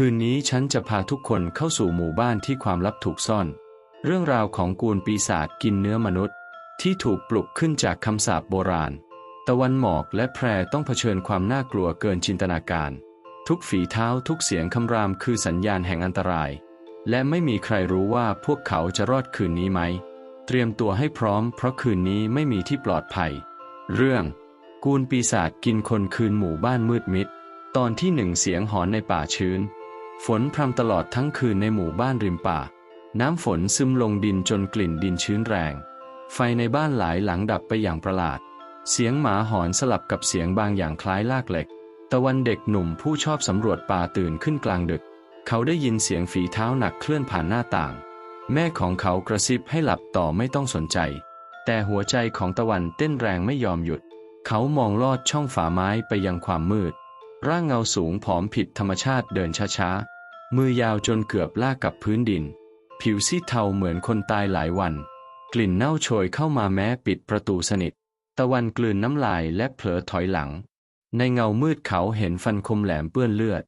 คืนนี้ฉันจะพาทุกคนเข้าสู่หมู่บ้านที่ความลับถูกซ่อน เรื่องราวของกูลปีศาจกินเนื้อมนุษย์ ที่ถูกปลุกขึ้นจากคำสาปโบราณ ตะวันหมอกและแพรต้องเผชิญความน่ากลัวเกินจินตนาการ ทุกฝีเท้าทุกเสียงคำรามคือสัญญาณแห่งอันตราย และไม่มีใครรู้ว่าพวกเขาจะรอดคืนนี้ไหม เตรียมตัวให้พร้อม เพราะคืนนี้ไม่มีที่ปลอดภัย เรื่อง กูลปีศาจกินคนคืนหมู่บ้านมืดมิด ตอนที่หนึ่งเสียงหอนในป่าชื้น ฝนพรำตลอดทั้งคืนในหมู่บ้านริมป่า น้ำฝนซึมลงดินจนกลิ่นดินชื้นแรง ไฟในบ้านหลายหลังดับไปอย่างประหลาด เสียงหมาหอนสลับกับเสียงบางอย่างคล้ายลากเหล็ก ตะวันเด็กหนุ่มผู้ชอบสำรวจป่าตื่นขึ้นกลางดึก เขาได้ยินเสียงฝีเท้าหนักเคลื่อนผ่านหน้าต่าง แม่ของเขากระซิบให้หลับต่อไม่ต้องสนใจ แต่หัวใจของตะวันเต้นแรงไม่ยอมหยุด เขามองลอดช่องฝาไม้ไปยังความมืด ร่างเงาสูงผอมผิดธรรมชาติเดินช้าๆ มือยาวจนเกือบลากกับพื้นดิน ผิวซีดเทาเหมือนคนตายหลายวัน กลิ่นเน่าโชยเข้ามาแม้ปิดประตูสนิท ตะวันกลืนน้ำลายและเผลอถอยหลัง ในเงามืดเขาเห็นฟันคมแหลมเปื้อนเลือด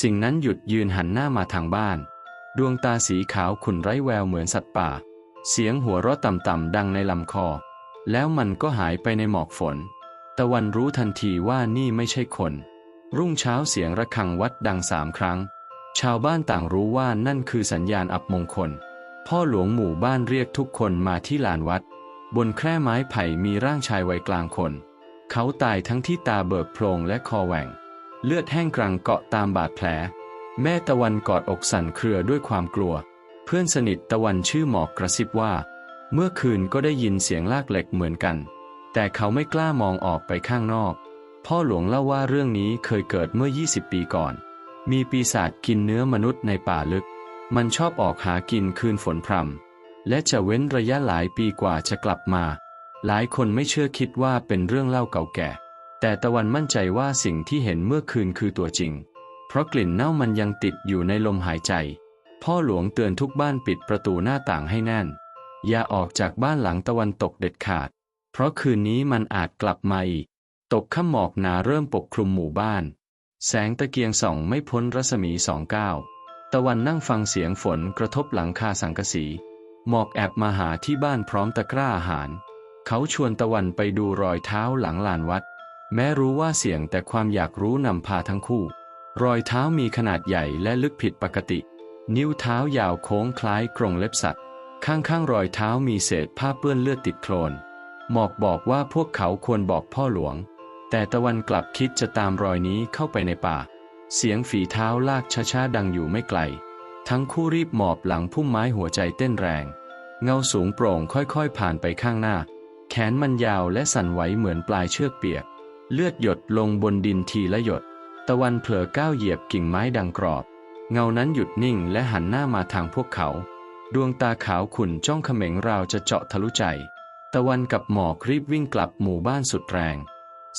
สิ่งนั้นหยุดยืนหันหน้ามาทางบ้าน ดวงตาสีขาวขุ่นไร้แววเหมือนสัตว์ป่า เสียงหัวเราะต่ำๆดังในลำคอ แล้วมันก็หายไปในหมอกฝน ตะวันรู้ทันทีว่านี่ไม่ใช่คน รุ่งเช้าเสียงระฆังวัดดังสามครั้ง ชาวบ้านต่างรู้ว่านั่นคือสัญญาณอับมงคล พ่อหลวงหมู่บ้านเรียกทุกคนมาที่ลานวัด บนแคร่ไม้ไผ่มีร่างชายวัยกลางคน เขาตายทั้งที่ตาเบิกโพรงและคอแหว่ง เลือดแห้งกรังเกาะตามบาดแผล แม่ตะวันกอดอกสั่นเครือด้วยความกลัว เพื่อนสนิทตะวันชื่อหมอกกระซิบว่า เมื่อคืนก็ได้ยินเสียงลากเหล็กเหมือนกัน แต่เขาไม่กล้ามองออกไปข้างนอก พ่อหลวงเล่าว่าเรื่องนี้เคยเกิดเมื่อ 20 ปีก่อน มีปีศาจกินเนื้อมนุษย์ในป่าลึก มันชอบออกหากินคืนฝนพรำและจะเว้นระยะหลายปีกว่าจะกลับมา หลายคนไม่เชื่อคิดว่าเป็นเรื่องเล่าเก่าแก่ แต่ตะวันมั่นใจว่าสิ่งที่เห็นเมื่อคืนคือตัวจริง เพราะกลิ่นเน่ามันยังติดอยู่ในลมหายใจ พ่อหลวงเตือนทุกบ้านปิดประตูหน้าต่างให้แน่น อย่าออกจากบ้านหลังตะวันตกเด็ดขาด เพราะคืนนี้มันอาจกลับมาอีก ตกข้ามหมอกหนาเริ่มปกคลุมหมู่บ้าน แสงตะเกียงส่องไม่พ้นรัศมีสองก้าวตะวันนั่งฟังเสียงฝนกระทบหลังคาสังกะสี หมอกแอบมาหาที่บ้านพร้อมตะกร้าอาหาร เขาชวนตะวันไปดูรอยเท้าหลังลานวัด แม้รู้ว่าเสี่ยงแต่ความอยากรู้นำพาทั้งคู่ รอยเท้ามีขนาดใหญ่และลึกผิดปกติ นิ้วเท้ายาวโค้งคล้ายกรงเล็บสัตว์ ข้างๆรอยเท้ามีเศษผ้าเปื้อนเลือดติดโคลน หมอกบอกว่าพวกเขาควรบอกพ่อหลวง แต่ตะวันกลับคิดจะตามรอยนี้เข้าไปในป่า เสียงฝีเท้าลากช้าๆดังอยู่ไม่ไกล ทั้งคู่รีบหมอบหลังพุ่มไม้หัวใจเต้นแรง เงาสูงโปร่งค่อยๆผ่านไปข้างหน้า แขนมันยาวและสั่นไหวเหมือนปลายเชือกเปียก เลือดหยดลงบนดินทีละหยด ตะวันเผลอก้าวเหยียบกิ่งไม้ดังกรอบ เงานั้นหยุดนิ่งและหันหน้ามาทางพวกเขา ดวงตาขาวขุ่นจ้องเขม็งราวจะเจาะทะลุใจ ตะวันกับหมอกรีบวิ่งกลับหมู่บ้านสุดแรง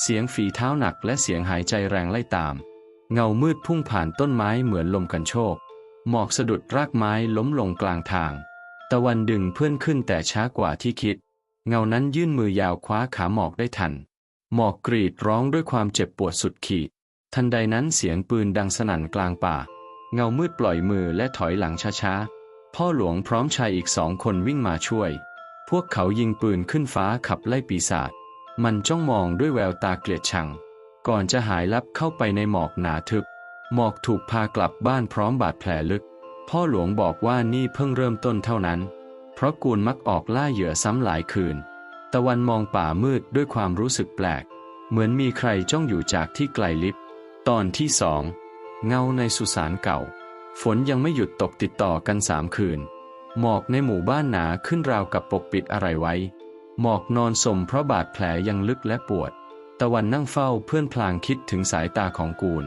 เสียงฝีเท้าหนักและเสียงหายใจแรงไล่ตาม เงามืดพุ่งผ่านต้นไม้เหมือนลมกันโชก หมอกสะดุดรากไม้ล้มลงกลางทาง ตะวันดึงเพื่อนขึ้นแต่ช้ากว่าที่คิด เงานั้นยื่นมือยาวคว้าขาหมอกได้ทัน หมอกกรีดร้องด้วยความเจ็บปวดสุดขีด ทันใดนั้นเสียงปืนดังสนั่นกลางป่า เงามืดปล่อยมือและถอยหลังช้าๆ พ่อหลวงพร้อมชายอีกสองคนวิ่งมาช่วย พวกเขายิงปืนขึ้นฟ้าขับไล่ปีศาจ มันจ้องมองด้วยแววตาเกลียดชัง ก่อนจะหายลับเข้าไปในหมอกหนาทึบ หมอกถูกพากลับบ้านพร้อมบาดแผลลึก พ่อหลวงบอกว่านี่เพิ่งเริ่มต้นเท่านั้น เพราะกูลมักออกล่าเหยื่อซ้ำหลายคืน ตะวันมองป่ามืดด้วยความรู้สึกแปลก เหมือนมีใครจ้องอยู่จากที่ไกลลิบ ตอนที่สองเงาในสุสานเก่า ฝนยังไม่หยุดตกติดต่อกันสามคืน หมอกในหมู่บ้านหนาขึ้นราวกับปกปิดอะไรไว้ หมอกนอนสมเพราะบาดแผลยังลึกและปวด ตะวันนั่งเฝ้าเพื่อนพลางคิดถึงสายตาของกูล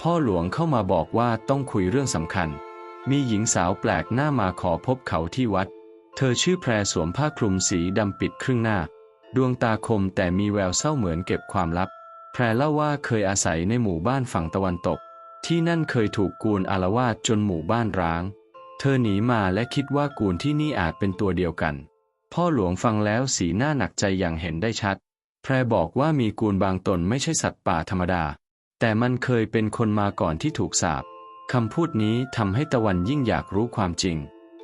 พ่อหลวงเข้ามาบอกว่าต้องคุยเรื่องสำคัญ มีหญิงสาวแปลกหน้ามาขอพบเขาที่วัด เธอชื่อแพรสวมผ้าคลุมสีดำปิดครึ่งหน้า ดวงตาคมแต่มีแววเศร้าเหมือนเก็บความลับ แพรเล่าว่าเคยอาศัยในหมู่บ้านฝั่งตะวันตก ที่นั่นเคยถูกกูลอารวาสจนหมู่บ้านร้าง เธอหนีมาและคิดว่ากูลที่นี่อาจเป็นตัวเดียวกัน พ่อหลวงฟังแล้วสีหน้าหนักใจอย่างเห็นได้ชัด แพรบอกว่ามีกูลบางตนไม่ใช่สัตว์ป่าธรรมดา แต่มันเคยเป็นคนมาก่อนที่ถูกสาปคำพูดนี้ทำให้ตะวันยิ่งอยากรู้ความจริง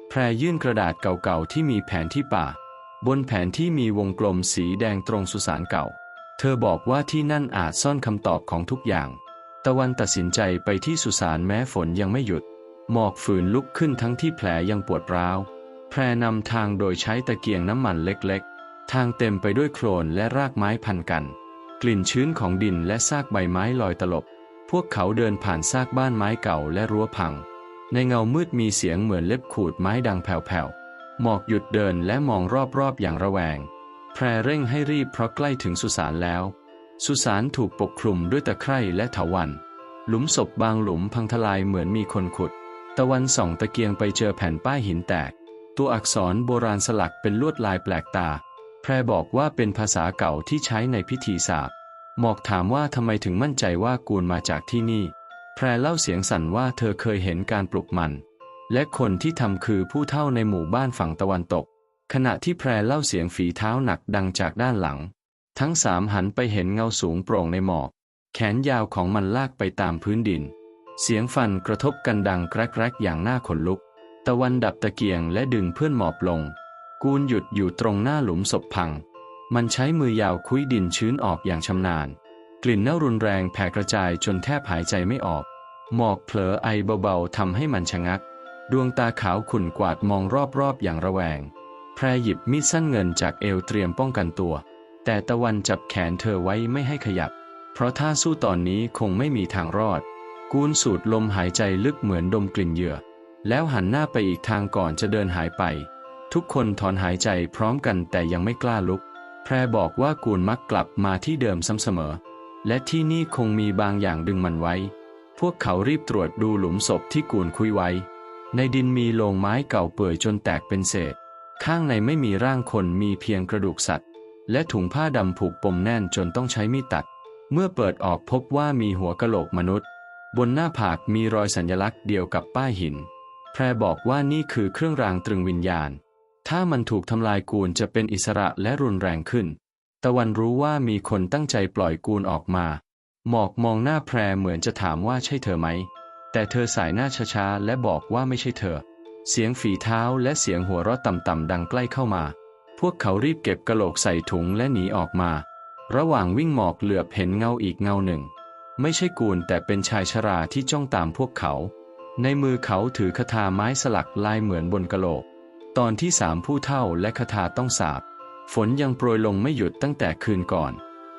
แพรยื่นกระดาษเก่าๆที่มีแผนที่ป่า บนแผนที่มีวงกลมสีแดงตรงสุสานเก่า เธอบอกว่าที่นั่นอาจซ่อนคำตอบของทุกอย่าง ตะวันตัดสินใจไปที่สุสานแม้ฝนยังไม่หยุด หมอกฝืนลุกขึ้นทั้งที่แผลยังปวดร้าว แพรนำทางโดยใช้ตะเกียงน้ำมันเล็กๆ ทางเต็มไปด้วยโคลนและรากไม้พันกัน กลิ่นชื้นของดินและซากใบไม้ลอยตลบ พวกเขาเดินผ่านซากบ้านไม้เก่าและรั้วพัง ในเงามืดมีเสียงเหมือนเล็บขูดไม้ดังแผ่วๆ หมอกหยุดเดินและมองรอบๆอย่างระแวง แพรเร่งให้รีบเพราะใกล้ถึงสุสานแล้ว สุสานถูกปกคลุมด้วยตะไคร่และเถาวัลย์หลุมศพบางหลุมพังทลายเหมือนมีคนขุด ตะวันส่องตะเกียงไปเจอแผ่นป้ายหินแตก ตัวอักษรโบราณสลักเป็นลวดลายแปลกตา แพรบอกว่าเป็นภาษาเก่าที่ใช้ในพิธีสาบหมอกถามว่าทำไมถึงมั่นใจว่ากูลมาจากที่นี่ แพรเล่าเสียงสั่นว่าเธอเคยเห็นการปลุกมัน และคนที่ทำคือผู้เฒ่าในหมู่บ้านฝั่งตะวันตก ขณะที่แพรเล่าเสียงฝีเท้าหนักดังจากด้านหลัง ทั้งสามหันไปเห็นเงาสูงโปร่งในหมอก แขนยาวของมันลากไปตามพื้นดิน เสียงฟันกระทบกันดังแกรกๆอย่างน่าขนลุก ตะวันดับตะเกียงและดึงเพื่อนหมอบลง กูลหยุดอยู่ตรงหน้าหลุมศพพัง มันใช้มือยาวคุ้ยดินชื้นออกอย่างชำนาญ กลิ่นเน่ารุนแรงแผ่กระจายจนแทบหายใจไม่ออก หมอกเผลอไอเบาๆทำให้มันชะงัก ดวงตาขาวขุ่นกวาดมองรอบๆอย่างระแวง แพรหยิบมีดสั้นเงินจากเอวเตรียมป้องกันตัว แต่ตะวันจับแขนเธอไว้ไม่ให้ขยับ เพราะถ้าสู้ตอนนี้คงไม่มีทางรอด กูนสูดลมหายใจลึกเหมือนดมกลิ่นเหยื่อ แล้วหันหน้าไปอีกทางก่อนจะเดินหายไป ทุกคนถอนหายใจพร้อมกันแต่ยังไม่กล้าลุก แพรบอกว่ากูนมักกลับมาที่เดิมซ้ำเสมอ และที่นี่คงมีบางอย่างดึงมันไว้ พวกเขารีบตรวจดูหลุมศพที่กูนคุยไว้ ในดินมีโลงไม้เก่าเปื่อยจนแตกเป็นเศษ ข้างในไม่มีร่างคนมีเพียงกระดูกสัตว์ และถุงผ้าดำผูกปมแน่นจนต้องใช้มีดตัด เมื่อเปิดออกพบว่ามีหัวกะโหลกมนุษย์ บนหน้าผากมีรอยสัญลักษณ์เดียวกับป้ายหิน พรบอกว่านี่คือเครื่องรางตรึงวิญญาณ ถ้ามันถูกทำลายกูลจะเป็นอิสระและรุนแรงขึ้น ตะวันรู้ว่ามีคนตั้งใจปล่อยกูลออกมา หมอกมองหน้าแพรเหมือนจะถามว่าใช่เธอไหม แต่เธอสายหน้าช้าๆและบอกว่าไม่ใช่เธอ เสียงฝีเท้าและเสียงหัวเราะต่ำๆดังใกล้เข้ามา พวกเขารีบเก็บกระโหลกใส่ถุงและหนีออกมา ระหว่างวิ่งหมอกเหลือบเห็นเงาอีกเงาหนึ่ง ไม่ใช่กูลแต่เป็นชายชราที่จ้องตามพวกเขา ในมือเขาถือคาถาไม้สลักลายเหมือนบนกะโหลก ตอนที่สามผู้เท่าและคาถาต้องสาบ ฝนยังโปรยลงไม่หยุดตั้งแต่คืนก่อน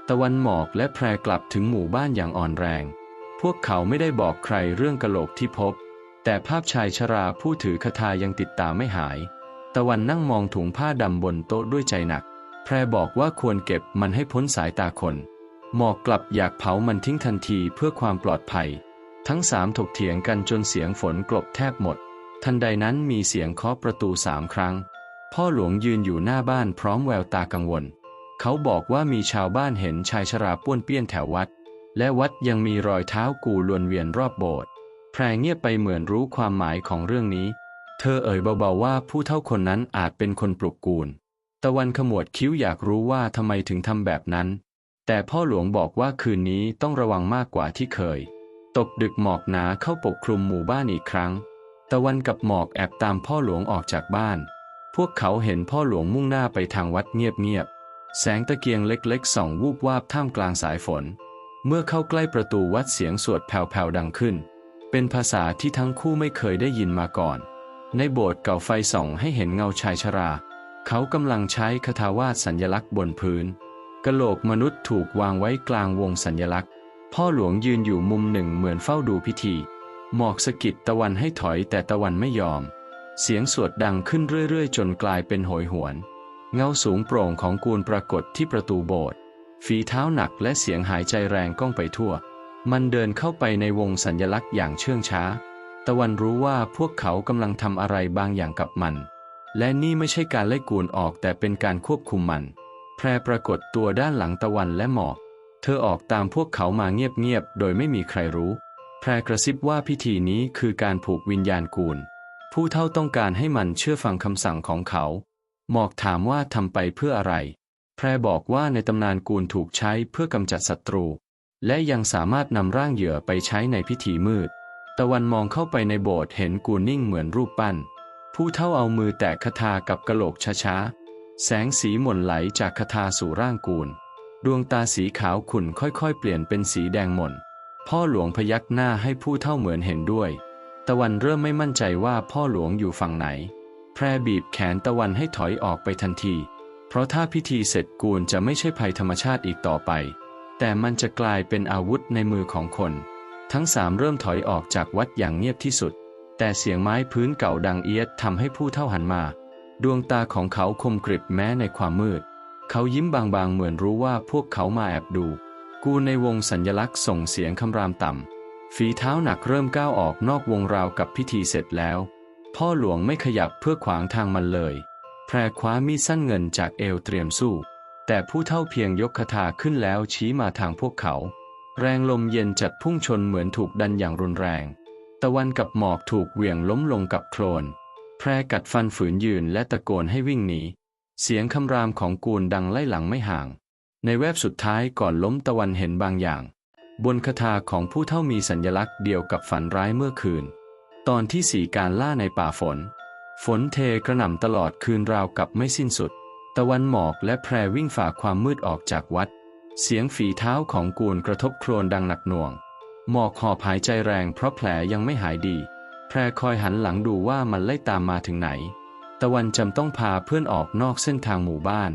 ตะวันหมอกและแพรกลับถึงหมู่บ้านอย่างอ่อนแรง พวกเขาไม่ได้บอกใครเรื่องกะโหลกที่พบ แต่ภาพชายชราผู้ถือคาถายังติดตาไม่หาย ตะวันนั่งมองถุงผ้าดำบนโต๊ะด้วยใจหนัก แพรบอกว่าควรเก็บมันให้พ้นสายตาคน หมอกกลับอยากเผามันทิ้งทันทีเพื่อความปลอดภัย ทั้งสามถกเถียงกันจนเสียงฝนกลบแทบหมด ทันใดนั้นมีเสียงเคาะประตูสามครั้ง พ่อหลวงยืนอยู่หน้าบ้านพร้อมแววตากังวล เขาบอกว่ามีชาวบ้านเห็นชายชราป้วนเปี้ยนแถววัด และวัดยังมีรอยเท้ากูลวนเวียนรอบโบสถ์แพรเงียบไปเหมือนรู้ความหมายของเรื่องนี้ เธอเอ่ยเบาๆว่าผู้เท่าคนนั้นอาจเป็นคนปลุกกูล ตะวันขมวดคิ้วอยากรู้ว่าทำไมถึงทำแบบนั้น แต่พ่อหลวงบอกว่าคืนนี้ต้องระวังมากกว่าที่เคย ตกดึกหมอกหนาเข้าปกคลุมหมู่บ้านอีกครั้ง ตะวันกับหมอกแอบตามพ่อหลวงออกจากบ้าน พวกเขาเห็นพ่อหลวงมุ่งหน้าไปทางวัดเงียบๆ แสงตะเกียงเล็กๆส่องวูบวาบท่ามกลางสายฝน เมื่อเข้าใกล้ประตูวัดเสียงสวดแผ่วๆดังขึ้น เป็นภาษาที่ทั้งคู่ไม่เคยได้ยินมาก่อน ในโบสถ์เก่าไฟส่องให้เห็นเงาชายชรา เขากำลังใช้คาถาวาดสัญลักษณ์บนพื้นกระโหลกมนุษย์ถูกวางไว้กลางวงสัญลักษณ์ พ่อหลวงยืนอยู่มุมหนึ่งเหมือนเฝ้าดูพิธี หมอกสะกิดตะวันให้ถอยแต่ตะวันไม่ยอม เสียงสวดดังขึ้นเรื่อยๆ จนกลายเป็นโหยหวน เงาสูงโปร่งของกูลปรากฏที่ประตูโบสถ์ฝีเท้าหนักและเสียงหายใจแรงก้องไปทั่ว มันเดินเข้าไปในวงสัญลักษณ์อย่างเชื่องช้า ตะวันรู้ว่าพวกเขากำลังทำอะไรบางอย่างกับมัน และนี่ไม่ใช่การไล่กูลออกแต่เป็นการควบคุมมัน แพรปรากฏตัวด้านหลังตะวันและหมอก เธอออกตามพวกเขามาเงียบๆ โดยไม่มีใครรู้ แพรกระซิบว่าพิธีนี้คือการผูกวิญญาณกูล ผู้เท่าต้องการให้มันเชื่อฟังคำสั่งของเขา หมอกถามว่าทำไปเพื่ออะไร แพรบอกว่าในตำนานกูลถูกใช้เพื่อกำจัดศัตรู และยังสามารถนำร่างเหยื่อไปใช้ในพิธีมืด ตะวันมองเข้าไปในโบสถ์เห็นกูนิ่งเหมือนรูปปั้น ผู้เท่าเอามือแตะคาถากับกระโหลกช้าๆ แสงสีหม่นไหลจากคาถาสู่ร่างกูล ดวงตาสีขาวขุ่นค่อยๆ เปลี่ยนเป็นสีแดงหม่น พ่อหลวงพยักหน้าให้ผู้เท่าเหมือนเห็นด้วย ตะวันเริ่มไม่มั่นใจว่าพ่อหลวงอยู่ฝั่งไหน แพรบีบแขนตะวันให้ถอยออกไปทันที เพราะถ้าพิธีเสร็จกูลจะไม่ใช่ภัยธรรมชาติอีกต่อไป แต่มันจะกลายเป็นอาวุธในมือของคน ทั้งสามเริ่มถอยออกจากวัดอย่างเงียบที่สุด แต่เสียงไม้พื้นเก่าดังเอียดทำให้ผู้เท่าหันมา ดวงตาของเขาคมกริบแม้ในความมืด เขายิ้มบางๆ เหมือนรู้ว่าพวกเขามาแอบดู กูในวงสัญญลักษณ์ส่งเสียงคำรามต่ำ ฝีเท้าหนักเริ่มก้าวออกนอกวงราวกับพิธีเสร็จแล้ว พ่อหลวงไม่ขยับเพื่อขวางทางมันเลย แพรคว้ามีดสั้นเงินจากเอวเตรียมสู้ แต่ผู้เท่าเพียงยกคาถาขึ้นแล้วชี้มาทางพวกเขา แรงลมเย็นจัดพุ่งชนเหมือนถูกดันอย่างรุนแรง ตะวันกับหมอกถูกเหวี่ยงล้มลงกับโคลน แพรกัดฟันฝืนยืนและตะโกนให้วิ่งหนี เสียงคำรามของกูลดังไล่หลังไม่ห่าง ในแวบสุดท้ายก่อนล้มตะวันเห็นบางอย่าง บนคาถาของผู้เท่ามีสัญลักษณ์เดียวกับฝันร้ายเมื่อคืน ตอนที่สี่การล่าในป่าฝน ฝนเทกระหน่ำตลอดคืนราวกับไม่สิ้นสุด ตะวันหมอกและแพรวิ่งฝ่าความมืดออกจากวัด เสียงฝีเท้าของกูลกระทบโครนดังหนักหน่วง หมอกหอบหายใจแรงเพราะแผลยังไม่หายดี แพรคอยหันหลังดูว่ามันไล่ตามมาถึงไหน ตะวันจำต้องพาเพื่อนออกนอกเส้นทางหมู่บ้าน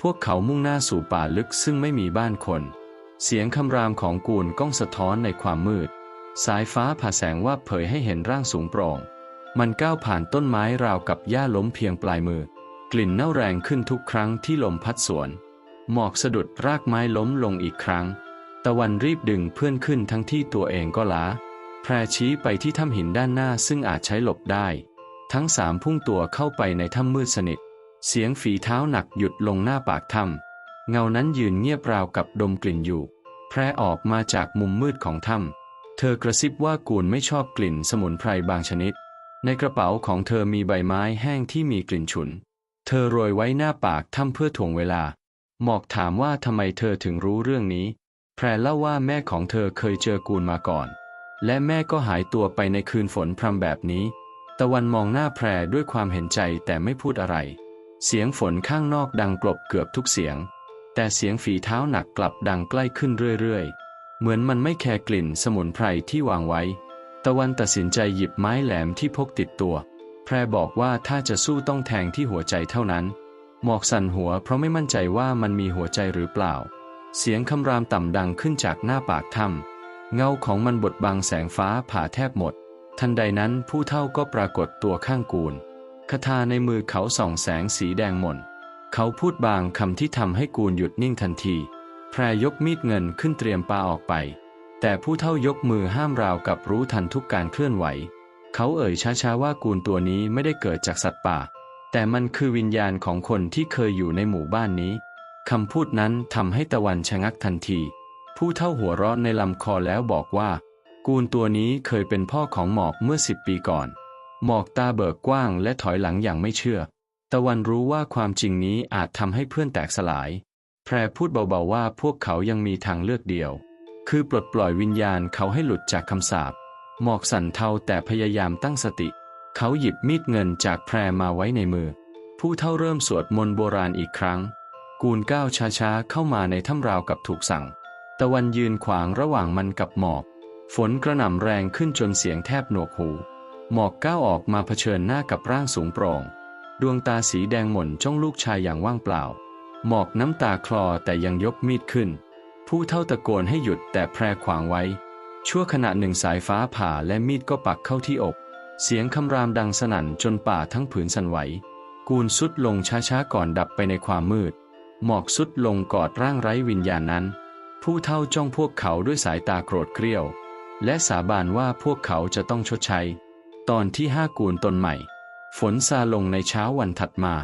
พวกเขามุ่งหน้าสู่ป่าลึกซึ่งไม่มีบ้านคน เสียงคำรามของกูลก้องสะท้อนในความมืด สายฟ้าผ่าแสงว่าเผยให้เห็นร่างสูงโปร่ง มันก้าวผ่านต้นไม้ราวกับหญ้าล้มเพียงปลายมือ กลิ่นเน่าแรงขึ้นทุกครั้งที่ลมพัดสวน หมอกสะดุดรากไม้ล้มลงอีกครั้ง ตะวันรีบดึงเพื่อนขึ้นทั้งที่ตัวเองก็ล้าแพรชี้ไปที่ถ้ำหินด้านหน้าซึ่งอาจใช้หลบได้ ทั้งสามพุ่งตัวเข้าไปในถ้ำมืดสนิท เสียงฝีเท้าหนักหยุดลงหน้าปากถ้ำเงานั้นยืนเงียบราวกับดมกลิ่นอยู่ แพรออกมาจากมุมมืดของถ้ำเธอกระซิบว่ากูลไม่ชอบกลิ่นสมุนไพรบางชนิด ในกระเป๋าของเธอมีใบไม้แห้งที่มีกลิ่นฉุน เธอโรยไว้หน้าปากถ้ำเพื่อถ่วงเวลา หมอกถามว่าทำไมเธอถึงรู้เรื่องนี้ แพรเล่าว่าแม่ของเธอเคยเจอกูลมาก่อน และแม่ก็หายตัวไปในคืนฝนพรำแบบนี้ ตะวันมองหน้าแพรด้วยความเห็นใจแต่ไม่พูดอะไร เสียงฝนข้างนอกดังกลบเกือบทุกเสียง แต่เสียงฝีเท้าหนักกลับดังใกล้ขึ้นเรื่อยๆ เหมือนมันไม่แคร์กลิ่นสมุนไพรที่วางไว้ ตะวันตัดสินใจหยิบไม้แหลมที่พกติดตัว แพรบอกว่าถ้าจะสู้ต้องแทงที่หัวใจเท่านั้น หมอกสั่นหัวเพราะไม่มั่นใจว่ามันมีหัวใจหรือเปล่า เสียงคำรามต่ำดังขึ้นจากหน้าปากถ้ำเงาของมันบดบังแสงฟ้าผ่าแทบหมด ทันใดนั้นผู้เท่าก็ปรากฏตัวข้างกูลคาถาในมือเขาส่องแสงสีแดงหม่น เขาพูดบางคำที่ทำให้กูลหยุดนิ่งทันที แพรยกมีดเงินขึ้นเตรียมปาออกไป แต่ผู้เท่ายกมือห้ามราวกับรู้ทันทุกการเคลื่อนไหว เขาเอ่ยช้าๆว่ากูลตัวนี้ไม่ได้เกิดจากสัตว์ป่า แต่มันคือวิญญาณของคนที่เคยอยู่ในหมู่บ้านนี้คำพูดนั้นทำให้ตะวันชะงักทันที ผู้เท่าหัวเราะในลำคอแล้วบอกว่า กูลตัวนี้เคยเป็นพ่อของหมอกเมื่อสิบปีก่อน หมอกตาเบิกกว้างและถอยหลังอย่างไม่เชื่อ ตะวันรู้ว่าความจริงนี้อาจทำให้เพื่อนแตกสลาย แพรพูดเบาๆว่าพวกเขายังมีทางเลือกเดียว คือปลดปล่อยวิญญาณเขาให้หลุดจากคำสาป หมอกสั่นเทาแต่พยายามตั้งสติ เขาหยิบมีดเงินจากแพรมาไว้ในมือ ผู้เท่าเริ่มสวดมนต์โบราณอีกครั้ง กูลก้าวช้าๆเข้ามาในถ้ำราวกับถูกสั่ง ตะวันยืนขวางระหว่างมันกับหมอก ฝนกระหน่ำแรงขึ้นจนเสียงแทบหนวกหู หมอกก้าวออกมาเผชิญหน้ากับร่างสูงโปร่ง ดวงตาสีแดงหม่นจ้องลูกชายอย่างว่างเปล่า หมอกน้ำตาคลอแต่ยังยกมีดขึ้น ผู้เท่าตะโกนให้หยุดแต่แพรขวางไว้ ชั่วขณะหนึ่งสายฟ้าผ่าและมีดก็ปักเข้าที่อก เสียงคำรามดังสนั่นจนป่าทั้งผืนสั่นไหว กูลสุดลงช้าๆก่อนดับไปในความมืด หมอกสุดลงกอดร่างไร้วิญญาณนั้น ผู้เท่าจ้องพวกเขาด้วยสายตาโกรธเกรี้ยว และสาบานว่าพวกเขาจะต้องชดใช้ ตอนที่ห้ากูลตนใหม่ ฝนซาลงในเช้าวันถัดมา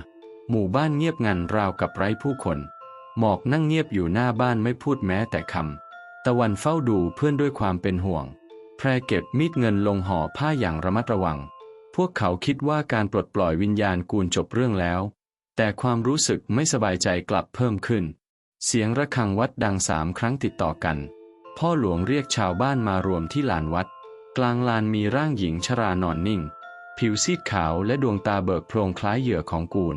หมู่บ้านเงียบงันราวกับไร้ผู้คน หมอกนั่งเงียบอยู่หน้าบ้านไม่พูดแม้แต่คำ ตะวันเฝ้าดูเพื่อนด้วยความเป็นห่วง แพรเก็บมีดเงินลงห่อผ้าอย่างระมัดระวัง พวกเขาคิดว่าการปลดปล่อยวิญญาณกูลจบเรื่องแล้ว แต่ความรู้สึกไม่สบายใจกลับเพิ่มขึ้น เสียงระฆังวัดดังสามครั้งติดต่อกัน พ่อหลวงเรียกชาวบ้านมารวมที่ลานวัด กลางลานมีร่างหญิงชรานอนนิ่ง ผิวซีดขาวและดวงตาเบิกโพรงคล้ายเหยื่อของกูล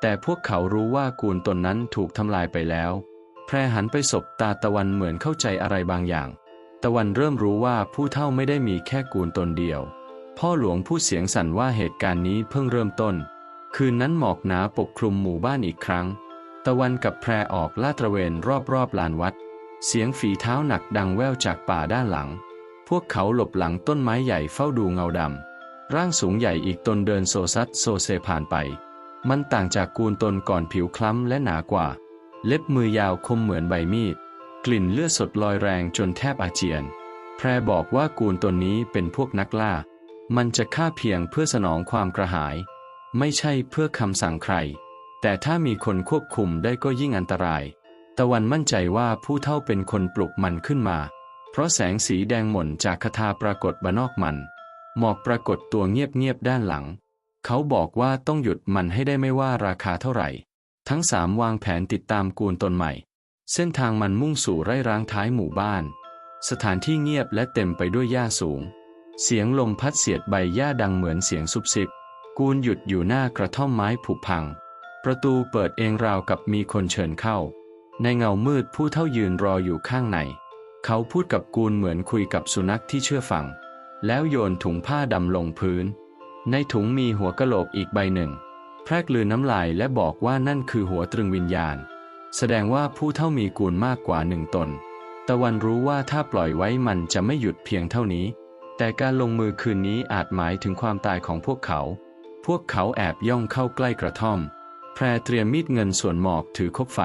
แต่พวกเขารู้ว่ากูลตนนั้นถูกทำลายไปแล้ว แพรหันไปสบตาตะวันเหมือนเข้าใจอะไรบางอย่าง ตะวันเริ่มรู้ว่าผู้เท่าไม่ได้มีแค่กูลตนเดียว พ่อหลวงพูดเสียงสั่นว่าเหตุการณ์นี้เพิ่งเริ่มต้น คืนนั้นหมอกหนาปกคลุมหมู่บ้านอีกครั้ง ตะวันกับแพรออกลาดตระเวนรอบๆลานวัด เสียงฝีเท้าหนักดังแว่วจากป่าด้านหลัง พวกเขาหลบหลังต้นไม้ใหญ่เฝ้าดูเงาดำ ร่างสูงใหญ่อีกตนเดินโซซัดโซเซผ่านไป มันต่างจากกูลตนก่อนผิวคล้ำและหนากว่า เล็บมือยาวคมเหมือนใบมีด กลิ่นเลือดสดลอยแรงจนแทบอาเจียน แพรบอกว่ากูลตนนี้เป็นพวกนักล่า มันจะฆ่าเพียงเพื่อสนองความกระหาย ไม่ใช่เพื่อคำสั่งใคร แต่ถ้ามีคนควบคุมได้ก็ยิ่งอันตราย ตะวันมั่นใจว่าผู้เท่าเป็นคนปลุกมันขึ้นมา เพราะแสงสีแดงหม่นจากคาถาปรากฏบนอกมัน หมอกปรากฏตัวเงียบๆด้านหลัง เขาบอกว่าต้องหยุดมันให้ได้ไม่ว่าราคาเท่าไหร่ ทั้งสามวางแผนติดตามกูลตนใหม่ เส้นทางมันมุ่งสู่ไร่ร้างท้ายหมู่บ้าน สถานที่เงียบและเต็มไปด้วยหญ้าสูง เสียงลมพัดเสียดใบหญ้าดังเหมือนเสียงซุบซิบ กูลหยุดอยู่หน้ากระท่อมไม้ผุพัง ประตูเปิดเองราวกับมีคนเชิญเข้า ในเงามืดผู้เท่ายืนรออยู่ข้างใน เขาพูดกับกูลเหมือนคุยกับสุนัขที่เชื่อฟัง แล้วโยนถุงผ้าดำลงพื้น ในถุงมีหัวกะโหลกอีกใบหนึ่ง แพรกลืนน้ำลายและบอกว่านั่นคือหัวตรึงวิญญาณ แสดงว่าผู้เท่ามีกูลมากกว่าหนึ่งตน ตะวันรู้ว่าถ้าปล่อยไว้มันจะไม่หยุดเพียงเท่านี้ แต่การลงมือคืนนี้อาจหมายถึงความตายของพวกเขา พวกเขาแอบย่องเข้าใกล้กระท่อม แพรเตรียมมีดเงินส่วนหมอกถือคบไฟ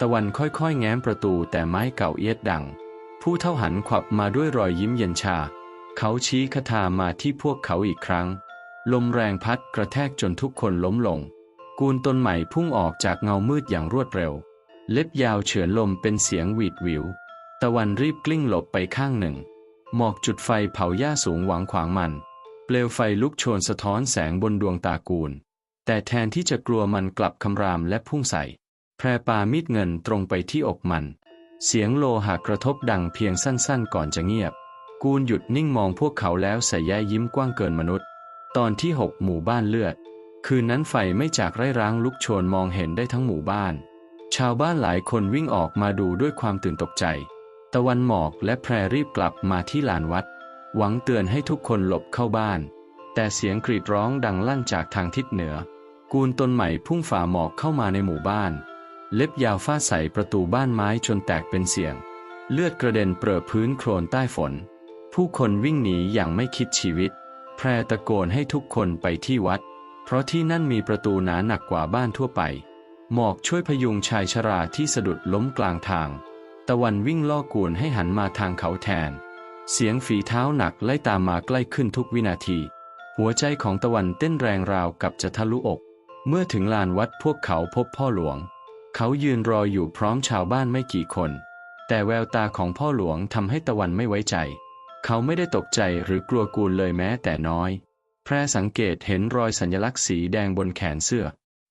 ตะวันค่อยๆ แง้มประตูแต่ไม้เก่าเอียดดัง ผู้เท่าหันขวับมาด้วยรอยยิ้มเย็นชา เขาชี้คาถามาที่พวกเขาอีกครั้ง ลมแรงพัดกระแทกจนทุกคนล้มลง กูลต้นใหม่พุ่งออกจากเงามืดอย่างรวดเร็ว เล็บยาวเฉือนลมเป็นเสียงหวีดหวิว ตะวันรีบกลิ้งหลบไปข้างหนึ่ง หมอกจุดไฟเผาหญ้าสูงหวังขวางมัน เปลวไฟลุกโชนสะท้อนแสงบนดวงตากูล แต่แทนที่จะกลัวมันกลับคำรามและพุ่งใส่ พรปามีดเงินตรงไปที่อกมัน เสียงโลหะกระทบดังเพียงสั้นๆ ก่อนจะเงียบ กูลหยุดนิ่งมองพวกเขาแล้วใส่แย้ยิ้มกว้างเกินมนุษย์ ตอนที่หกหมู่บ้านเลือด คืนนั้นไฟไม่จากไร่ร้างลุกโชนมองเห็นได้ทั้งหมู่บ้าน ชาวบ้านหลายคนวิ่งออกมาดูด้วยความตื่นตกใจ ตะวันหมอกและแพรรีบกลับมาที่ลานวัด หวังเตือนให้ทุกคนหลบเข้าบ้าน แต่เสียงกรีดร้องดังลั่นจากทางทิศเหนือ กูลตนใหม่พุ่งฝ่าหมอกเข้ามาในหมู่บ้าน เล็บยาวฟาดใส่ประตูบ้านไม้จนแตกเป็นเสียง เลือดกระเด็นเปรอะพื้นโคลนใต้ฝน ผู้คนวิ่งหนีอย่างไม่คิดชีวิต แพรตะโกนให้ทุกคนไปที่วัด เพราะที่นั่นมีประตูหนาหนักกว่าบ้านทั่วไป หมอกช่วยพยุงชายชราที่สะดุดล้มกลางทาง ตะวันวิ่งล่อกูลให้หันมาทางเขาแทน เสียงฝีเท้าหนักไล่ตามมาใกล้ขึ้นทุกวินาที หัวใจของตะวันเต้นแรงราวกับจะทะลุอก เมื่อถึงลานวัดพวกเขาพบพ่อหลวง เขายืนรออยู่พร้อมชาวบ้านไม่กี่คน แต่แววตาของพ่อหลวงทำให้ตะวันไม่ไว้ใจ เขาไม่ได้ตกใจหรือกลัวกูลเลยแม้แต่น้อย แพรสังเกตเห็นรอยสัญลักษณ์สีแดงบนแขนเสื้อ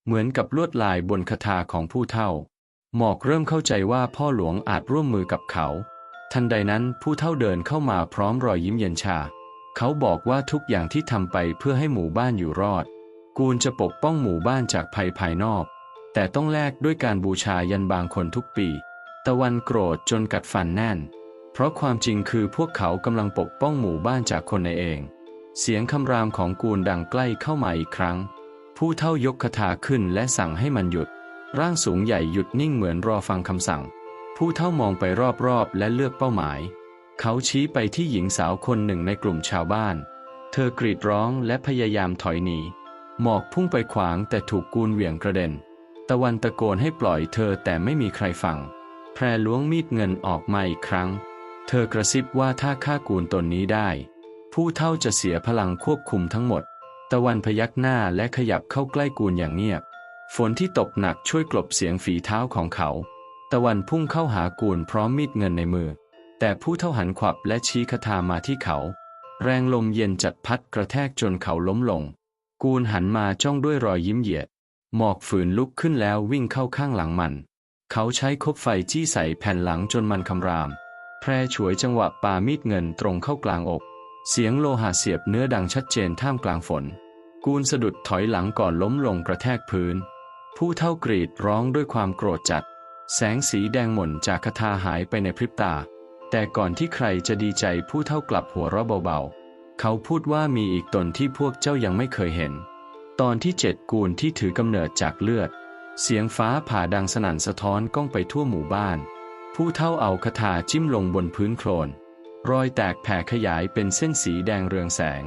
เหมือนกับลวดลายบนคาถาของผู้เฒ่า หมอกเริ่มเข้าใจว่าพ่อหลวงอาจร่วมมือกับเขา ทันใดนั้นผู้เฒ่าเดินเข้ามาพร้อมรอยยิ้มเย็นชา เขาบอกว่าทุกอย่างที่ทำไปเพื่อให้หมู่บ้านอยู่รอด กูลจะปกป้องหมู่บ้านจากภัยภายนอก แต่ต้องแลกด้วยการบูชายันบางคนทุกปี ตะวันโกรธจนกัดฟันแน่น เพราะความจริงคือพวกเขากำลังปกป้องหมู่บ้านจากคนในเอง เสียงคำรามของกูลดังใกล้เข้ามาอีกครั้ง ผู้เท่ายกคาถาขึ้นและสั่งให้มันหยุด ร่างสูงใหญ่หยุดนิ่งเหมือนรอฟังคำสั่ง ผู้เท่ามองไปรอบๆและเลือกเป้าหมาย เขาชี้ไปที่หญิงสาวคนหนึ่งในกลุ่มชาวบ้าน เธอกรีดร้องและพยายามถอยหนีหมอกพุ่งไปขวางแต่ถูกกูลเหวี่ยงกระเด็น ตะวันตะโกนให้ปล่อยเธอแต่ไม่มีใครฟัง แพรล้วงมีดเงินออกมาอีกครั้ง เธอกระซิบว่าถ้าฆ่ากูลตนนี้ได้ ผู้เท่าจะเสียพลังควบคุมทั้งหมด ตะวันพยักหน้าและขยับเข้าใกล้กูลอย่างเงียบ ฝนที่ตกหนักช่วยกลบเสียงฝีเท้าของเขา ตะวันพุ่งเข้าหากูลพร้อมมีดเงินในมือ แต่ผู้เท่าหันขวับและชี้คาถามาที่เขา แรงลมเย็นจัดพัดกระแทกจนเขาล้มลง กูลหันมาจ้องด้วยรอยยิ้มเหยียด หมอกฝืนลุกขึ้นแล้ววิ่งเข้าข้างหลังมัน เขาใช้คบไฟจี้ใส่แผ่นหลังจนมันคำราม แพร่ฉวยจังหวะปามีดเงินตรงเข้ากลางอก เสียงโลหะเสียบเนื้อดังชัดเจนท่ามกลางฝน กูลสะดุดถอยหลังก่อนล้มลงกระแทกพื้น ผู้เท่ากรีดร้องด้วยความโกรธจัด แสงสีแดงหม่นจากคาถาหายไปในพริบตา แต่ก่อนที่ใครจะดีใจผู้เท่ากลับหัวเราะเบาๆ เขาพูดว่ามีอีกตนที่พวกเจ้ายังไม่เคยเห็น ตอนที่เจ็ดกูลที่ถือกำเนิดจากเลือด เสียงฟ้าผ่าดังสนั่นสะท้อนก้องไปทั่วหมู่บ้าน ผู้เท่าเอาคาถาจิ้มลงบนพื้นโคลน รอยแตกแผ่ขยายเป็นเส้นสีแดงเรืองแสง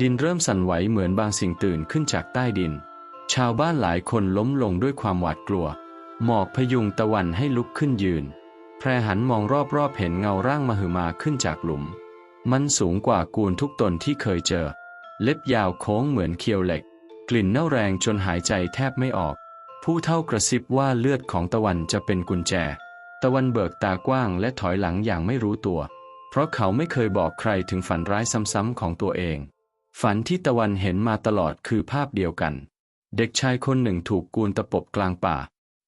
ดินเริ่มสั่นไหวเหมือนบางสิ่งตื่นขึ้นจากใต้ดิน ชาวบ้านหลายคนล้มลงด้วยความหวาดกลัว หมอกพยุงตะวันให้ลุกขึ้นยืน แพรหันมองรอบๆเห็นเงาร่างมหึมาขึ้นจากหลุม มันสูงกว่ากูลทุกตนที่เคยเจอ เล็บยาวโค้งเหมือนเคียวเหล็ก กลิ่นเน่าแรงจนหายใจแทบไม่ออก ผู้เท่ากระซิบว่าเลือดของตะวันจะเป็นกุญแจ ตะวันเบิกตากว้างและถอยหลังอย่างไม่รู้ตัว เพราะเขาไม่เคยบอกใครถึงฝันร้ายซ้ำๆของตัวเอง ฝันที่ตะวันเห็นมาตลอดคือภาพเดียวกัน เด็กชายคนหนึ่งถูกกูลตะปบกลางป่า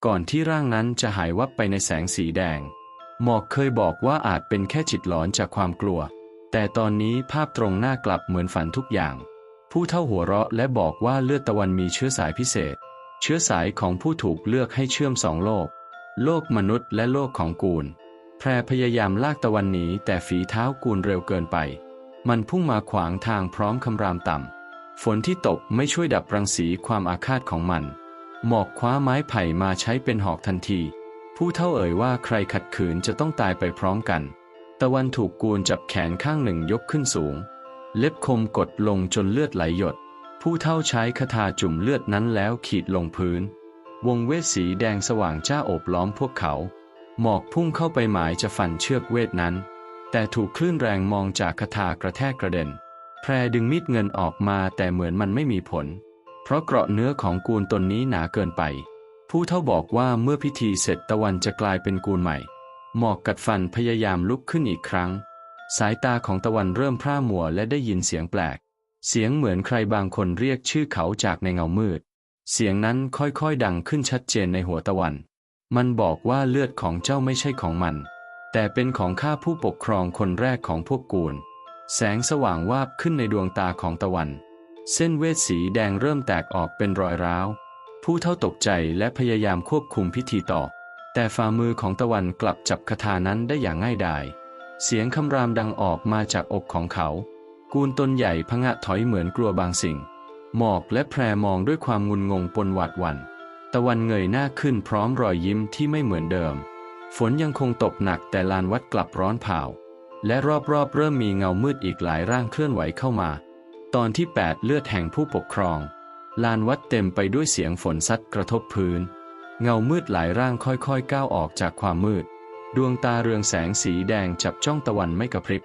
ก่อนที่ร่างนั้นจะหายวับไปในแสงสีแดง หมอกเคยบอกว่าอาจเป็นแค่จิตหลอนจากความกลัว แต่ตอนนี้ภาพตรงหน้ากลับเหมือนฝันทุกอย่าง ผู้เท่าหัวเราะและบอกว่าเลือดตะวันมีเชื้อสายพิเศษ เชื้อสายของผู้ถูกเลือกให้เชื่อมสองโลก โลกมนุษย์และโลกของกูล แพรพยายามลากตะวันหนีแต่ฝีเท้ากูลเร็วเกินไป มันพุ่งมาขวางทางพร้อมคำรามต่ำ ฝนที่ตกไม่ช่วยดับรังสีความอาฆาตของมัน หมอกคว้าไม้ไผ่มาใช้เป็นหอกทันที ผู้เท่าเอ่ยว่าใครขัดขืนจะต้องตายไปพร้อมกัน ตะวันถูกกูลจับแขนข้างหนึ่งยกขึ้นสูง เล็บคมกดลงจนเลือดไหลหยด ผู้เท่าใช้คาถาจุ่มเลือดนั้นแล้วขีดลงพื้น วงเวทสีแดงสว่างจ้าโอบล้อมพวกเขา หมอกพุ่งเข้าไปหมายจะฟันเชือกเวทนั้น แต่ถูกคลื่นแรงมองจากคาถากระแทกกระเด็น แพรดึงมีดเงินออกมาแต่เหมือนมันไม่มีผล เพราะเกราะเนื้อของกูลตนนี้หนาเกินไป ผู้เท่าบอกว่าเมื่อพิธีเสร็จตะวันจะกลายเป็นกูลใหม่ หมอกกัดฟันพยายามลุกขึ้นอีกครั้ง สายตาของตะวันเริ่มพร่ามัวและได้ยินเสียงแปลก เสียงเหมือนใครบางคนเรียกชื่อเขาจากในเงามืด เสียงนั้นค่อยๆดังขึ้นชัดเจนในหัวตะวัน มันบอกว่าเลือดของเจ้าไม่ใช่ของมัน แต่เป็นของข้าผู้ปกครองคนแรกของพวกกูล แสงสว่างวาบขึ้นในดวงตาของตะวัน เส้นเวทสีแดงเริ่มแตกออกเป็นรอยร้าว ผู้เท่าตกใจและพยายามควบคุมพิธีต่อ แต่ฝ่ามือของตะวันกลับจับคาถานั้นได้อย่างง่ายดาย เสียงคำรามดังออกมาจากอกของเขา กูลตนใหญ่พงะถอยเหมือนกลัวบางสิ่ง หมอกและแพรมองด้วยความงุนงงปนหวาดหวัน่น ตะวันเงยหน้าขึ้นพร้อมรอยยิ้มที่ไม่เหมือนเดิม ฝนยังคงตกหนักแต่ลานวัดกลับร้อนเผา และรอบๆเริ่มมีเงามืดอีกหลายร่างเคลื่อนไหวเข้ามา ตอนที่ 8 เลือดแห่งผู้ปกครอง ลานวัดเต็มไปด้วยเสียงฝนซัดกระทบพื้น เงามืดหลายร่างค่อยๆก้าวออกจากความมืด ดวงตาเรืองแสงสีแดงจับจ้องตะวันไม่กระพริบ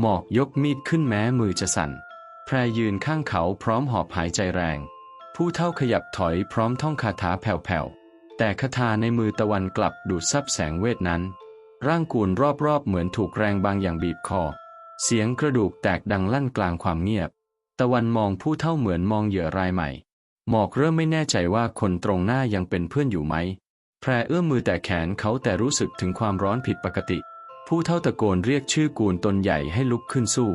หมอกยกมีดขึ้นแม้มือจะสั่น แพรยืนข้างเขาพร้อมหอบหายใจแรง ผู้เท่าขยับถอยพร้อมท่องคาถาแผ่วๆ แต่คาถาในมือตะวันกลับดูดซับแสงเวทนั้น ร่างกูลรอบๆ เหมือนถูกแรงบางอย่างบีบคอ เสียงกระดูกแตกดังลั่นกลางความเงียบ ตะวันมองผู้เท่าเหมือนมองเหยื่อรายใหม่ หมอกเริ่มไม่แน่ใจว่าคนตรงหน้ายังเป็นเพื่อนอยู่ไหม แพรเอื้อมมือแต่แขนเขาแต่รู้สึกถึงความร้อนผิดปกติ ผู้เท่าตะโกนเรียกชื่อกูลตนใหญ่ให้ลุกขึ้นสู้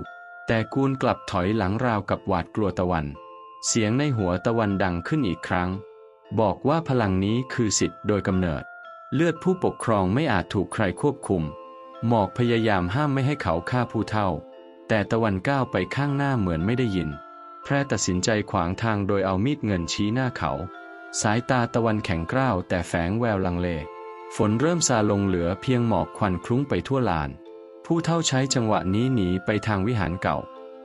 แต่กูลกลับถอยหลังราวกับหวาดกลัวตะวัน เสียงในหัวตะวันดังขึ้นอีกครั้ง บอกว่าพลังนี้คือสิทธิ์โดยกำเนิด เลือดผู้ปกครองไม่อาจถูกใครควบคุม หมอกพยายามห้ามไม่ให้เขาฆ่าผู้เท่า แต่ตะวันก้าวไปข้างหน้าเหมือนไม่ได้ยิน แพรตัดสินใจขวางทางโดยเอามีดเงินชี้หน้าเขา สายตาตะวันแข็งกร้าวแต่แฝงแววลังเล ฝนเริ่มซาลงเหลือเพียงหมอกควันคลุ้งไปทั่วลาน ผู้เท่าใช้จังหวะนี้หนีไปทางวิหารเก่า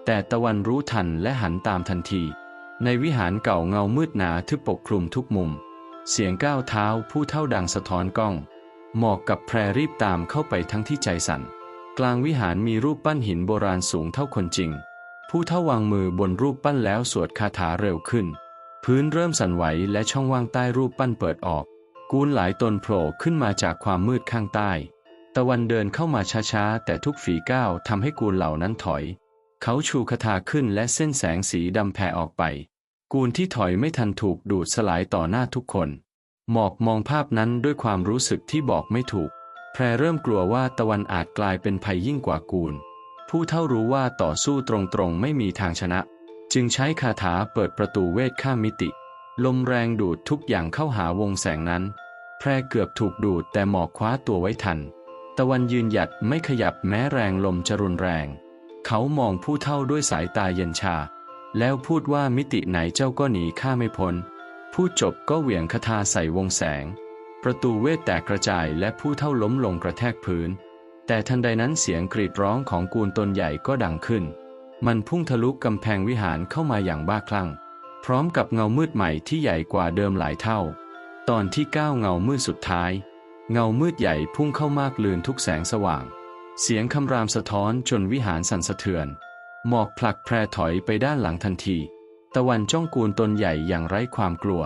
แต่ตะวันรู้ทันและหันตามทันที ในวิหารเก่าเงามืดหนาทึบปกคลุมทุกมุม เสียงก้าวเท้าผู้เท่าดังสะท้อนกล้อง หมอกกับแพรรีบตามเข้าไปทั้งที่ใจสั่น กลางวิหารมีรูปปั้นหินโบราณสูงเท่าคนจริง ผู้เท่าวางมือบนรูปปั้นแล้วสวดคาถาเร็วขึ้น พื้นเริ่มสั่นไหวและช่องว่างใต้รูปปั้นเปิดออก กูนหลายตนโผล่ขึ้นมาจากความมืดข้างใต้ ตะวันเดินเข้ามาช้าๆ แต่ทุกฝีก้าวทำให้กูนเหล่านั้นถอย เขาชูคาถาขึ้นและเส้นแสงสีดำแผ่ออกไป กูนที่ถอยไม่ทันถูกดูดสลายต่อหน้าทุกคน หมอกมองภาพนั้นด้วยความรู้สึกที่บอกไม่ถูก แพรเริ่มกลัวว่าตะวันอาจกลายเป็นภัยยิ่งกว่ากูลพผู้เท่ารู้ว่าต่อสู้ตรงๆไม่มีทางชนะ จึงใช้คาถาเปิดประตูเวทข้ามมิติ ลมแรงดูดทุกอย่างเข้าหาวงแสงนั้น แพรเกือบถูกดูดแต่หมอกคว้าตัวไว้ทัน ตะวันยืนหยัดไม่ขยับแม้แรงลมจะรุนแรง เขามองผู้เท่าด้วยสายตาเย็นชา แล้วพูดว่ามิติไหนเจ้าก็หนีข้าไม่พ้นพูดจบก็เหวี่ยงคาถาใส่วงแสง ประตูเวทแตกกระจายและผู้เท่าล้มลงกระแทกพื้น แต่ทันใดนั้นเสียงกรีดร้องของกูลตนใหญ่ก็ดังขึ้น มันพุ่งทะลุกำแพงวิหารเข้ามาอย่างบ้าคลั่ง พร้อมกับเงามืดใหม่ที่ใหญ่กว่าเดิมหลายเท่า ตอนที่ก้าวเงามืดสุดท้าย เงามืดใหญ่พุ่งเข้ามากลืนทุกแสงสว่าง เสียงคำรามสะท้อนจนวิหารสั่นสะเทือน หมอกผลักแพรถอยไปด้านหลังทันที ตะวันจ้องกูลตนใหญ่อย่างไร้ความกลัว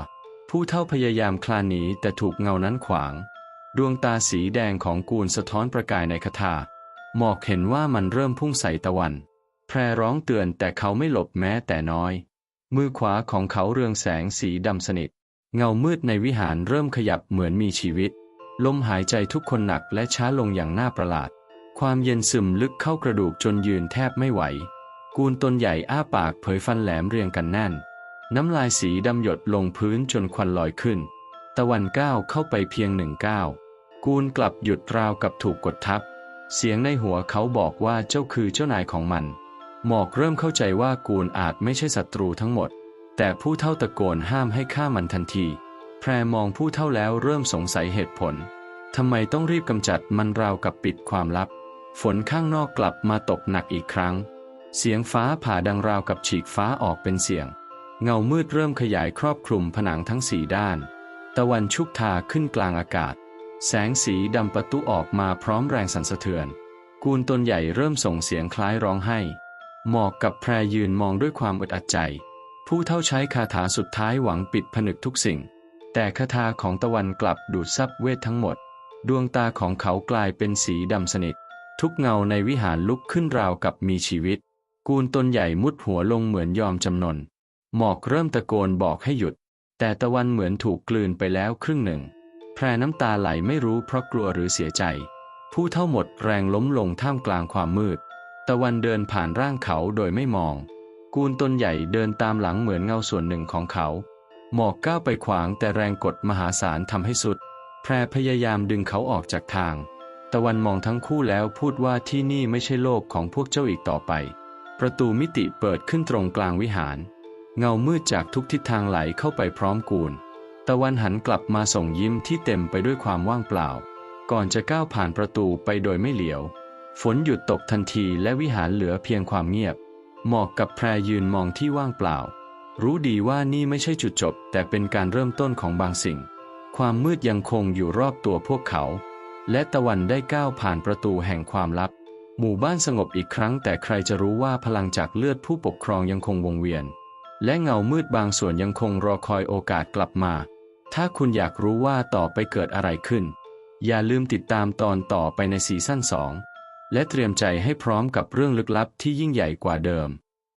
ผู้เท่าพยายามคลานหนีแต่ถูกเงานั้นขวาง ดวงตาสีแดงของกูลสะท้อนประกายในคาถาหมอกเห็นว่ามันเริ่มพุ่งใส่ตะวัน แพรร้องเตือนแต่เขาไม่หลบแม้แต่น้อย มือขวาของเขาเรืองแสงสีดำสนิท เงามืดในวิหารเริ่มขยับเหมือนมีชีวิต ลมหายใจทุกคนหนักและช้าลงอย่างน่าประหลาด ความเย็นซึมลึกเข้ากระดูกจนยืนแทบไม่ไหว กูลตนใหญ่อ้าปากเผยฟันแหลมเรียงกันแน่น น้ำลายสีดำหยดลงพื้นจนควันลอยขึ้น ตะวันก้าวเข้าไปเพียงหนึ่งก้าวกูลกลับหยุดราวกับถูกกดทับ เสียงในหัวเขาบอกว่าเจ้าคือเจ้านายของมัน หมอกเริ่มเข้าใจว่ากูลอาจไม่ใช่ศัตรูทั้งหมด แต่ผู้เท่าตะโกนห้ามให้ฆ่ามันทันที แพรมองผู้เท่าแล้วเริ่มสงสัยเหตุผลทำไมต้องรีบกำจัดมันราวกับปิดความลับ ฝนข้างนอกกลับมาตกหนักอีกครั้ง เสียงฟ้าผ่าดังราวกับฉีกฟ้าออกเป็นเสียง เงามืดเริ่มขยายครอบคลุมผนังทั้งสี่ด้าน ตะวันชุกทาขึ้นกลางอากาศ แสงสีดำประตุออกมาพร้อมแรงสั่นสะเทือน กูลตนใหญ่เริ่มส่งเสียงคล้ายร้องไห้ หมอกกับแพรยืนมองด้วยความอึดอัดใจ ผู้เท่าใช้คาถาสุดท้ายหวังปิดผนึกทุกสิ่ง แต่คาถาของตะวันกลับดูดซับเวททั้งหมด ดวงตาของเขากลายเป็นสีดำสนิท ทุกเงาในวิหารลุกขึ้นราวกับมีชีวิต กูลตนใหญ่มุดหัวลงเหมือนยอมจำนน หมอกเริ่มตะโกนบอกให้หยุด แต่ตะวันเหมือนถูกกลืนไปแล้วครึ่งหนึ่ง แพรน้ำตาไหลไม่รู้เพราะกลัวหรือเสียใจ ผู้เท่าหมดแรงล้มลงท่ามกลางความมืด ตะวันเดินผ่านร่างเขาโดยไม่มอง กูลตนใหญ่เดินตามหลังเหมือนเงาส่วนหนึ่งของเขา หมอกก้าวไปขวางแต่แรงกดมหาศาลทำให้สุด แพรพยายามดึงเขาออกจากทาง ตะวันมองทั้งคู่แล้วพูดว่าที่นี่ไม่ใช่โลกของพวกเจ้าอีกต่อไป ประตูมิติเปิดขึ้นตรงกลางวิหาร เงามืดจากทุกทิศทางไหลเข้าไปพร้อมกูลตะวันหันกลับมาส่งยิ้มที่เต็มไปด้วยความว่างเปล่า ก่อนจะก้าวผ่านประตูไปโดยไม่เหลียว ฝนหยุดตกทันทีและวิหารเหลือเพียงความเงียบ หมอกกับแพรยืนมองที่ว่างเปล่า รู้ดีว่านี่ไม่ใช่จุดจบ แต่เป็นการเริ่มต้นของบางสิ่ง ความมืดยังคงอยู่รอบตัวพวกเขา และตะวันได้ก้าวผ่านประตูแห่งความลับ หมู่บ้านสงบอีกครั้ง แต่ใครจะรู้ว่าพลังจากเลือดผู้ปกครองยังคงวงเวียน และเงามืดบางส่วนยังคงรอคอยโอกาสกลับมา ถ้าคุณอยากรู้ว่าต่อไปเกิดอะไรขึ้น อย่าลืมติดตามตอนต่อไปในซีซั่น2 และเตรียมใจให้พร้อมกับเรื่องลึกลับที่ยิ่งใหญ่กว่าเดิม